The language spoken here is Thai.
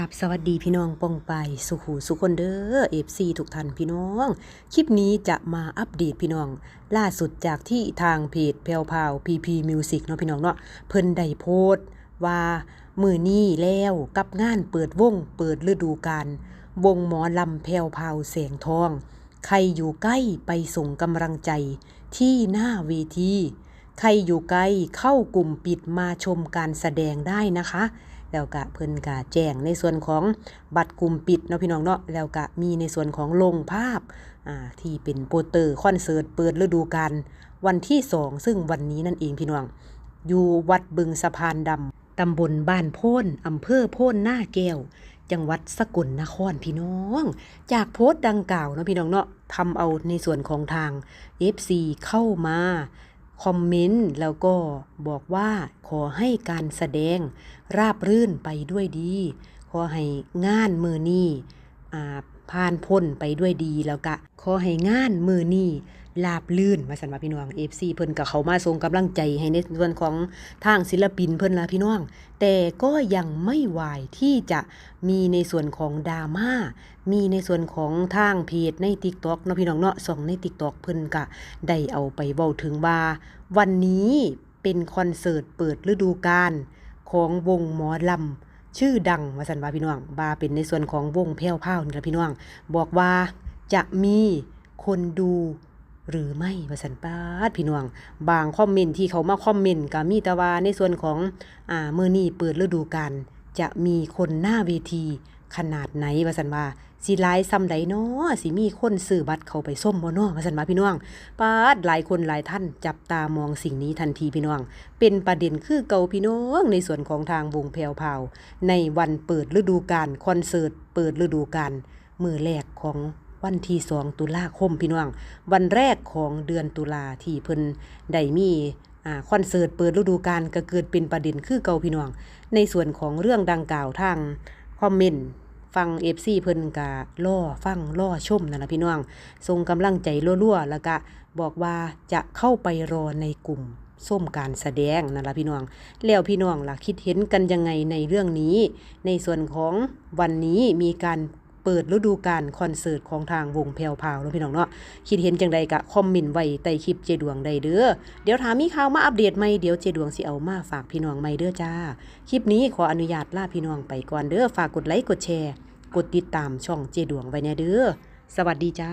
กับสวัสดีพี่น้องปองไปสุขูสุคนเด้อเอฟซีทุกท่านพี่น้อง คลิปนี้จะมาอัปเดตพี่น้อง ล่าสุดจากที่ทางเพจแพลวพาวพีพีมิวสิกเนาะพี่น้องเนาะเพิ่นได้โพสต์ว่ามือนี้แล้วกับงานเปิดวงเปิดฤดูกาลวงหมอลำแพลวพาวแสงทอง ใครอยู่ใกล้ไปส่งกำลังใจที่หน้าเวทีใครอยู่ไกลเข้ากลุ่มปิดมาชมการแสดงได้นะคะ แล้วก็เพิ่นก็แจ้งในส่วนของบัตรกลุ่มปิดเนาะพี่น้องเนาะแล้วก็มีในส่วนของลงภาพาที่เป็นโปสเตอร์คอนเสิร์ตเปิดฤดูกาลวันที่2ซึ่งวันนี้นั่นเองพี่น้อง อยู่วัดบึงสะพานดำตำบลบ้านโพ้นอำเภอโพ้นหน้าแก้วจังหวัดสกลนครพี่น้อง จากโพสต์ดังกล่าวเนาะพี่น้องเนาะทำเอาในส่วนของทาง FC เข้ามา คอมเมนต์แล้วก็บอกว่าขอให้การแสดงราบรื่นไปด้วยดี ขอให้งานมือนี้อ่ ผ่านพ้นไปด้วยดีแล้วก็ขอให้งานมือนี้ลาบลื่นมาสันว่าพี่น้อง FC เพิ่นกับเขามาส่งกำลังใจให้ในส่วนของทางศิลปินเพิ่นละพี่น้อง แต่ก็ยังไม่วายที่จะมีในส่วนของดราม่ามีในส่วนของทางเพจใน TikTok เนาะพี่น้องเนาะส่องใน TikTok เพิ่นก็ได้เอาไปเว้าถึงว่า วันนี้เป็นคอนเสิร์ตเปิดฤดูกาลของวงหมอลำ ชื่อดังมาสันว่าพี่น้องบาเป็นในส่วนของวงแพ้วพ้าวนี่ละพี่น้อง บอกว่าจะมีคนดูหรือไม่มาสันปาดพี่น้อง บางคอมเมนต์ที่เขามาคอมเมนต์ก็มีแต่ว่าในส่วนของอ่าเมื่อนี้เปิดฤดูกาลจะมีคนหน้าเวที ขนาดไหนว่าสันว่าสิหลายซ้ำใดเนาะสิมีคนซื้อบัตรเข้าไปส้มบ่เนาะว่าสันว่าพี่น้องปาดหลายคนหลายท่านจับตามองสิ่งนี้ทันทีพี่น้อง เป็นประเด็นคือเกาพี่น้องในส่วนของทางวงแพวพราวในวันเปิดฤดูกาลคอนเสิร์ตเปิดฤดูกาลมือแรกของวันที่สองตุลาคมพี่น้อง วันแรกของเดือนตุลาที่เพิ่นได้มีอคอนเสิร์ตเปิดฤดูกาลก็เกิดเป็นประเด็นคือเกาพี่น้อง ในส่วนของเรื่องดังกล่าวทางคอมเมนต์ ฟังเอฟซีเพิ่นกะล่อฟังล่อชมนั่นนะพี่น้องทรงกำลังใจรั่วๆแล้วก็บอกว่าจะเข้าไปรอในกลุ่มส้มการแสดงนั่นละพี่น้อง แล้วพี่น้องล่ะคิดเห็นกันยังไงในเรื่องนี้ ในส่วนของวันนี้มีการ เปิดฤดูกาลคอนเสิร์ตของทางวงแพรวพาวเนาะพี่น้องเนาะคิดเห็นจังใดกะคอมเมนต์ไว้ใต้คลิปเจดวงใดเด้อเดี๋ยวถามมีข่าวมาอัปเดตไหมเดี๋ยวเจดวงสิเอามาฝากพี่น้องไหม่เด้อจ้า คลิปนี้ขออนุญาตลาพี่น้องไปก่อนเด้อฝากกดไลค์กดแชร์ กดติดตามช่องเจดวงไว้แน่เด้อสวัสดีจ้า